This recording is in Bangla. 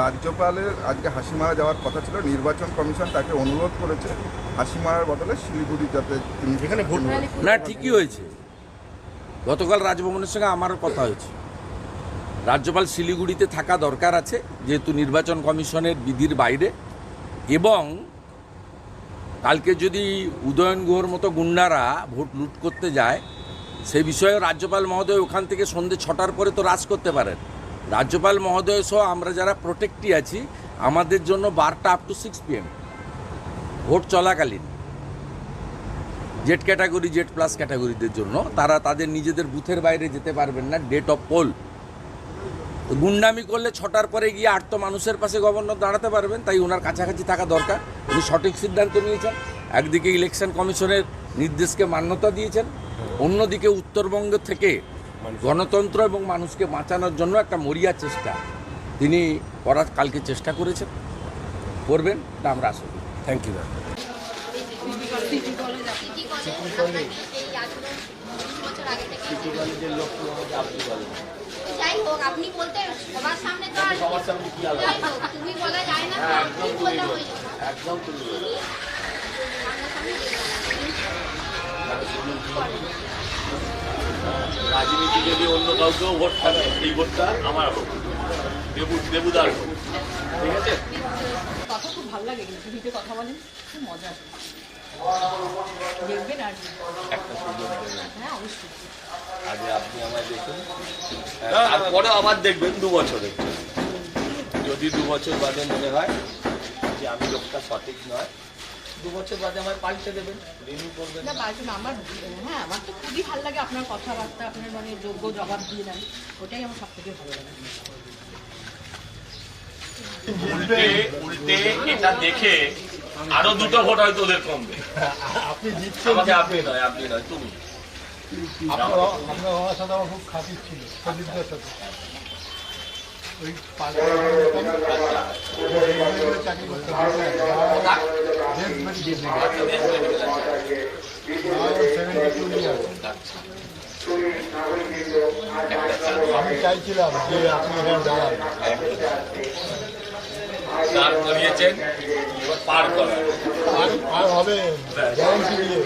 রাজ্যপালের আজকে হাসিমারা যাওয়ার কথা ছিল নির্বাচন কমিশন তাকে অনুরোধ করেছে হাসিমারার বদলে শিলিগুড়ি যাতে তিনি এখানে ভোট না ঠিকই হয়েছে। গতকাল রাজভবনের সঙ্গে আমারও কথা হয়েছে। রাজ্যপাল শিলিগুড়িতে থাকা দরকার আছে যেহেতু নির্বাচন কমিশনের বিধির বাইরে। এবং কালকে যদি উদয়ন গুহর মতো গুন্ডারা ভোট লুট করতে যায় সে বিষয়ে রাজ্যপাল মহোদয় ওখান থেকে সন্ধ্যে ছটার পরে তো রাজ করতে পারেন। রাজ্যপাল মহোদয় সহ আমরা যারা প্রোটেক্টি আছি, আমাদের জন্য বারটা up to six PM vote চলাকালীন। জেড ক্যাটাগরি জেড প্লাস ক্যাটাগরিদের জন্য তারা তাদের নিজেদের বুথের বাইরে যেতে পারবেন না ডেট অফ পোল তো গুন্ডামি করলে ছটার পরে গিয়ে আট তো মানুষের পাশে গভর্নর দাঁড়াতে পারবেন, তাই ওনার কাছাকাছি থাকা দরকার। উনি সঠিক সিদ্ধান্ত নিয়েছেন, একদিকে ইলেকশন কমিশনের নির্দেশকে মান্যতা দিয়েছেন, অন্যদিকে উত্তরবঙ্গ থেকে গণতন্ত্র এবং মানুষকে বাঁচানোর জন্য একটা মরিয়া চেষ্টা। তিনি করার কালকে চেষ্টা করেছেন। করবেন তা আমরা করি। Thank you ma'am city college আপনাকে এই আজকে দশ বছর আগে থেকে যাই হোক আপনি বলতে সবার সামনে তো আর সবার সামনে কি যাই হোক তুমি বলা যায় না একদম তুমি একদম দেবো। রাজনীতি যদি অন্য কাউকেও ভোট থাকে এই ভোটটা আমার হোক। দেবু দেবুদার হোক। ঠিক আছে? কথা খুব ভালো লাগে কিন্তু টিভিতে কথা বলেন খুব মজা আসে দেখবেন আর একটা সুন্দর হ্যাঁ অবশ্যই। আগে আপনি আমায় দেখুন। তারপরে আবার দেখবেন দু বছরে যদি দু বছর বাদে মনে হয় যে আমি লোকটা সঠিক নয় দু বছর বাদে আমায় পাল্টে দেবেন। রিনিউ করবেন না আমার হ্যাঁ আমার তো খুবই ভালো লাগে আপনার কথাবার্তা আপনার মানে যোগ্য জবাব দিয়ে দেন ওটাই আমার সব থেকে ভালো লাগে। উল্টে উল্টে এটা দেখে আরও দুটো ভোট হয়তো ওদের কমবে। আপনি জিতছেন আমাকে আপনি নয় আপনি নয় তুমি। আপনার সাথে আমার খুব খাতির ছিল সজিবদার সাথে। ওই পাঁচ চাকরি আমি চাইছিলাম যে আপনি দাঁড়ান। দাঁড় করিয়েছেন পার আর আর হবে গ্যারান্টি দিয়ে।